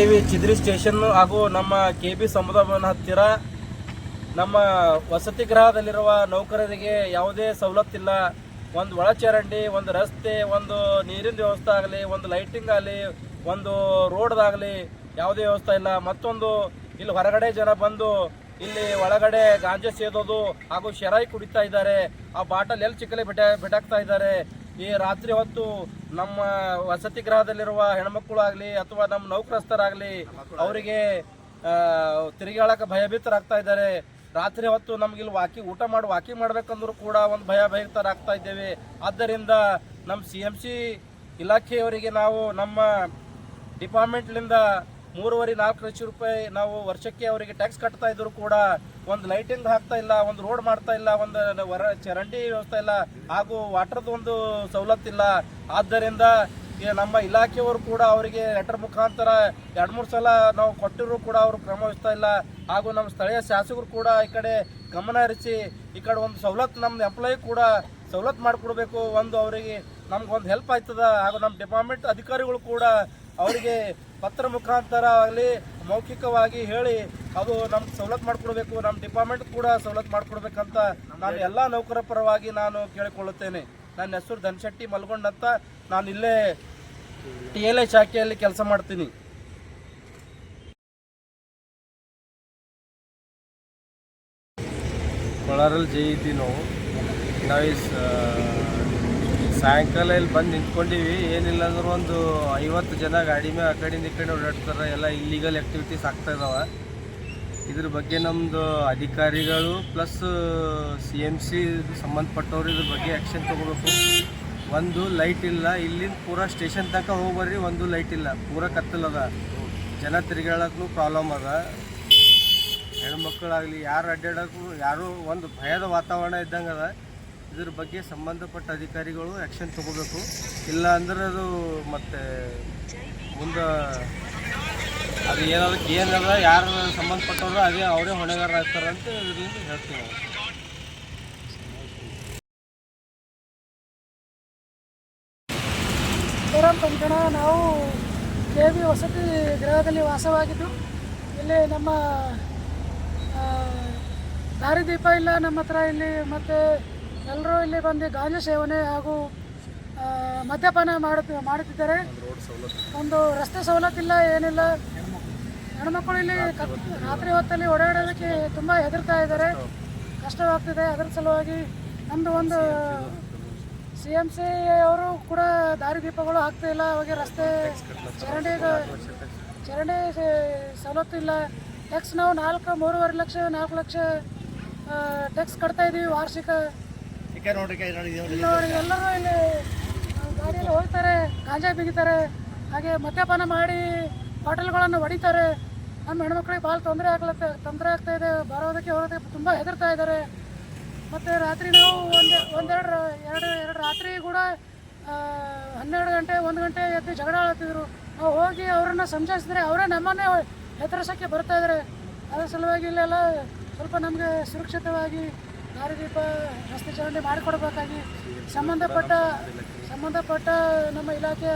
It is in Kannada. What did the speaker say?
ಚಿದ್ರಿ ಸ್ಟೇಷನ್ ಹಾಗೂ ನಮ್ಮ ಕೆ ಬಿ ಸಮುದಾಯ ಭವನ ಹತ್ತಿರ ನಮ್ಮ ವಸತಿ ಗೃಹದಲ್ಲಿರುವ ನೌಕರರಿಗೆ ಯಾವುದೇ ಸವಲತ್ತಿಲ್ಲ. ಒಂದು ಒಳಚರಂಡಿ, ಒಂದು ರಸ್ತೆ, ಒಂದು ನೀರಿನ ವ್ಯವಸ್ಥೆ ಆಗಲಿ, ಒಂದು ಲೈಟಿಂಗ್ ಆಗಲಿ, ಒಂದು ರೋಡ್ದಾಗಲಿ ಯಾವುದೇ ವ್ಯವಸ್ಥೆ ಇಲ್ಲ. ಮತ್ತೊಂದು, ಇಲ್ಲಿ ಹೊರಗಡೆ ಜನ ಬಂದು ಇಲ್ಲಿ ಒಳಗಡೆ ಗಾಂಜಾ ಸೇದೋದು ಹಾಗೂ ಶರಾಯಿ ಕುಡಿತಾ ಇದ್ದಾರೆ. ಆ ಬಾಟಲ್ ಎಲ್ಲಿ ಚಿಕ್ಕಲೆ ಬಿಟ್ಟ ಬಿಟಾಕ್ತಾ ಇದ್ದಾರೆ? ಈ ರಾತ್ರಿ ಹೊತ್ತು ನಮ್ಮ ವಸತಿ ಗೃಹದಲ್ಲಿರುವ ಹೆಣ್ಮಕ್ಳು ಆಗಲಿ ಅಥವಾ ನಮ್ಮ ನೌಕರಸ್ಥರಾಗಲಿ ಅವರಿಗೆ ತಿರುಗಾಳಕ್ಕೆ ಭಯಭೀತರಾಗ್ತಾ ಇದ್ದಾರೆ. ರಾತ್ರಿ ಹೊತ್ತು ನಮ್ಗೆ ಇಲ್ಲಿ ವಾಕಿಂಗ್ ಊಟ ಮಾಡಿ ವಾಕಿಂಗ್ ಮಾಡ್ಬೇಕಂದ್ರೂ ಕೂಡ ಒಂದು ಭಯ ಭಯಭೀತರಾಗ್ತಾ ಇದ್ದೇವೆ. ಆದ್ದರಿಂದ ನಮ್ಮ ಸಿ ಎಂ ಸಿ ಇಲಾಖೆಯವರಿಗೆ ನಾವು ನಮ್ಮ ಡಿಪಾರ್ಟ್ಮೆಂಟ್ಲಿಂದ ಮೂರುವರೆ ನಾಲ್ಕು ಲಕ್ಷ ರೂಪಾಯಿ ನಾವು ವರ್ಷಕ್ಕೆ ಅವರಿಗೆ ಟ್ಯಾಕ್ಸ್ ಕಟ್ತಾ ಇದ್ರು ಕೂಡ ಒಂದು ಲೈಟಿಂಗ್ ಹಾಕ್ತಾ ಇಲ್ಲ, ಒಂದು ರೋಡ್ ಮಾಡ್ತಾ ಇಲ್ಲ, ಒಂದು ಹೊರ ಚರಂಡಿ ವ್ಯವಸ್ಥೆ ಇಲ್ಲ, ಹಾಗೂ ವಾಟರ್ದು ಒಂದು ಸವಲತ್ತಿಲ್ಲ ಆದ್ದರಿಂದ ನಮ್ಮ ಇಲಾಖೆಯವರು ಕೂಡ ಅವರಿಗೆ ಲೆಟರ್ ಮುಖಾಂತರ ಎರಡು ಮೂರು ಸಲ ನಾವು ಕೊಟ್ಟಿದ್ರು ಕೂಡ ಅವರು ಕ್ರಮ ವಹಿಸ್ತಾ ಇಲ್ಲ. ಹಾಗೂ ನಮ್ಮ ಸ್ಥಳೀಯ ಶಾಸಕರು ಕೂಡ ಈ ಕಡೆ ಗಮನ ಹರಿಸಿ ಈ ಕಡೆ ಒಂದು ಸವಲತ್ತು ನಮ್ಮ ಎಂಪ್ಲಾಯಿ ಕೂಡ ಸವಲತ್ತು ಮಾಡಿಕೊಡ್ಬೇಕು. ಒಂದು ಅವರಿಗೆ ನಮ್ಗೆ ಒಂದು ಹೆಲ್ಪ್ ಆಯ್ತದ ಹಾಗೂ ನಮ್ಮ ಡಿಪಾರ್ಟ್ಮೆಂಟ್ ಅಧಿಕಾರಿಗಳು ಕೂಡ ಅವರಿಗೆ ಪತ್ರ ಮುಖಾಂತರ ಆಗಲಿ, ಮೌಖಿಕವಾಗಿ ಹೇಳಿ ಅದು ನಮ್ಗೆ ಸವಲತ್ತು ಮಾಡಿಕೊಡ್ಬೇಕು ನಮ್ಮ ಡಿಪಾರ್ಟ್ಮೆಂಟ್ ಕೂಡ ಸವಲತ್ತು ಮಾಡಿಕೊಡ್ಬೇಕಂತ ನಾನು ಎಲ್ಲ ನೌಕರ ಪರವಾಗಿ ನಾನು ಕೇಳಿಕೊಳ್ಳುತ್ತೇನೆ. ನನ್ನ ಹೆಸರು ಧನಶೆಟ್ಟಿ ಮಲ್ಗೊಂಡ್ ಅಂತ ನಾನು ಇಲ್ಲೇ ಟಿ ಎಲ್ ಎ ಶಾಖೆಯಲ್ಲಿ ಕೆಲಸ ಮಾಡ್ತೀನಿ. ಕೊಳಾರಲ್ಲಿ ಜೈ ಇದ್ದೀವಿ ನಾವು. ಸಾಯಂಕಾಲ ಇಲ್ಲಿ ಬಂದು ನಿಂತ್ಕೊಂಡಿವಿ. ಏನಿಲ್ಲ ಅಂದ್ರೆ ಒಂದು ಐವತ್ತು ಜನ ಗಾಡಿ ಮೇಲೆ ಆ ಕಡೆಯಿಂದ ಈ ಕಡೆ ಓಡಾಡ್ತಾರೆ. ಎಲ್ಲ ಇಲ್ಲಿಗಲ್ ಆ್ಯಕ್ಟಿವಿಟೀಸ್ ಆಗ್ತಾ ಇದಾವೆ. ಇದ್ರ ಬಗ್ಗೆ ನಮ್ಮದು ಅಧಿಕಾರಿಗಳು ಪ್ಲಸ್ ಸಿ ಎಂ ಸಿ ಸಂಬಂಧಪಟ್ಟವ್ರು ಇದ್ರ ಬಗ್ಗೆ ಆ್ಯಕ್ಷನ್ ತೊಗೋಬೇಕು. ಒಂದು ಲೈಟ್ ಇಲ್ಲ. ಇಲ್ಲಿಂದ ಪೂರಾ ಸ್ಟೇಷನ್ ತನಕ ಹೋಗ್ಬರ್ರಿ. ಒಂದು ಲೈಟ್ ಇಲ್ಲ. ಪೂರ ಕತ್ತಲದ ಜನ ತಿರುಗಾಡಕ್ಕೂ ಪ್ರಾಬ್ಲಮ್ ಅದ. ಹೆಣ್ಮಕ್ಳಾಗಲಿ, ಯಾರು ಅಡ್ಡಾಡೋಕ್ಕೂ ಯಾರು ಒಂದು ಭಯದ ವಾತಾವರಣ ಇದ್ದಂಗೆ ಅದ. ಇದ್ರ ಬಗ್ಗೆ ಸಂಬಂಧಪಟ್ಟ ಅಧಿಕಾರಿಗಳು ಆ್ಯಕ್ಷನ್ ತಗೋಬೇಕು. ಇಲ್ಲ ಅಂದ್ರೆ ಅದು ಮತ್ತೆ ಮುಂದೆ ಅದು ಏನದಕ್ಕೆ ಏನದ ಯಾರು ಸಂಬಂಧಪಟ್ಟವ್ರು ಅದೇ ಅವರೇ ಹೊಣೆಗಾರ ಆಗ್ತಾರೆ ಅಂತ ಇದರಿಂದ ಹೇಳ್ತೀವಿ ನಾವು. ನಾವು ಕೆ ವಿ ವಸತಿ ಗೃಹದಲ್ಲಿ ವಾಸವಾಗಿದ್ದು, ಇಲ್ಲಿ ನಮ್ಮ ದಾರಿದೀಪ ಇಲ್ಲ ನಮ್ಮ ಹತ್ರ, ಇಲ್ಲಿ ಮತ್ತು ಎಲ್ಲರೂ ಇಲ್ಲಿ ಬಂದು ಗಾಂಜಾ ಸೇವನೆ ಹಾಗೂ ಮದ್ಯಪಾನ ಮಾಡುತ್ತ, ಮಾಡುತ್ತಿದ್ದಾರೆ. ಒಂದು ರಸ್ತೆ ಸವಲತ್ತಿಲ್ಲ, ಏನಿಲ್ಲ. ಹೆಣ್ಮಕ್ಳು ಇಲ್ಲಿ ರಾತ್ರಿ ಹೊತ್ತಲ್ಲಿ ಓಡಾಡೋದಕ್ಕೆ ತುಂಬ ಹೆದರ್ತಾ ಇದ್ದಾರೆ. ಕಷ್ಟವಾಗ್ತಿದೆ. ಅದರ ಸಲುವಾಗಿ ನಮ್ಮದು ಒಂದು ಸಿ ಎಂ ಸಿ ಅವರು ಕೂಡ ದಾರಿ ದೀಪಗಳು ಆಗ್ತಾ ಇಲ್ಲ. ಅವಾಗ ರಸ್ತೆ ಚರಂಡಿ ಚರಂಡಿ ಸವಲತ್ತು ಇಲ್ಲ. ಟ್ಯಾಕ್ಸ್ ನಾವು ನಾಲ್ಕು, ಮೂರುವರೆ ಲಕ್ಷ, ನಾಲ್ಕು ಲಕ್ಷ ಟ್ಯಾಕ್ಸ್ ಕಟ್ತಾ ಇದ್ದೀವಿ ವಾರ್ಷಿಕ. ಇಲ್ಲಿ ಗಾಡಿಯಲ್ಲಿ ಹೋಗ್ತಾರೆ, ಗಾಂಜಾ ಬಿಗಿತಾರೆ, ಹಾಗೆ ಮದ್ಯಪಾನ ಮಾಡಿ ಬಾಟಲ್ಗಳನ್ನು ಹೊಡಿತಾರೆ. ನಮ್ಮ ಹೆಣ್ಮಕ್ಳಿಗೆ ಭಾಳ ತೊಂದರೆ ಆಗ್ಲತ್ತೆ, ತೊಂದರೆ ಆಗ್ತಾ ಇದೆ, ಬರೋದಕ್ಕೆ ಹೋಗೋದಕ್ಕೆ ತುಂಬ ಹೆದರ್ತಾ ಇದ್ದಾರೆ. ಮತ್ತು ರಾತ್ರಿ ನಾವು ಒಂದು, ಒಂದೆರಡು, ಎರಡು ಎರಡು ರಾತ್ರಿ ಕೂಡ ಹನ್ನೆರಡು ಗಂಟೆ, ಒಂದು ಗಂಟೆ ಎದ್ದು ಜಗಳ ಆಳ್ತಿದ್ರು ನಾವು ಹೋಗಿ ಅವರನ್ನು ಸಂಜಾಯಿಸಿದ್ರೆ ಅವರೇ ನಮ್ಮನ್ನೇ ಹೆದರ್ಸೋಕ್ಕೆ ಬರ್ತಾ ಇದ್ದಾರೆ. ಅದರ ಸಲುವಾಗಿ ಇಲ್ಲೆಲ್ಲ ಸ್ವಲ್ಪ ನಮಗೆ ಸುರಕ್ಷಿತವಾಗಿ ದಾರಿದೀಪ ರಸ್ತೆ ಚರಂಡಿ ಮಾಡಿಕೊಡ್ಬೇಕಾಗಿ ಸಂಬಂಧಪಟ್ಟ ಸಂಬಂಧಪಟ್ಟ ನಮ್ಮ ಇಲಾಖೆಯ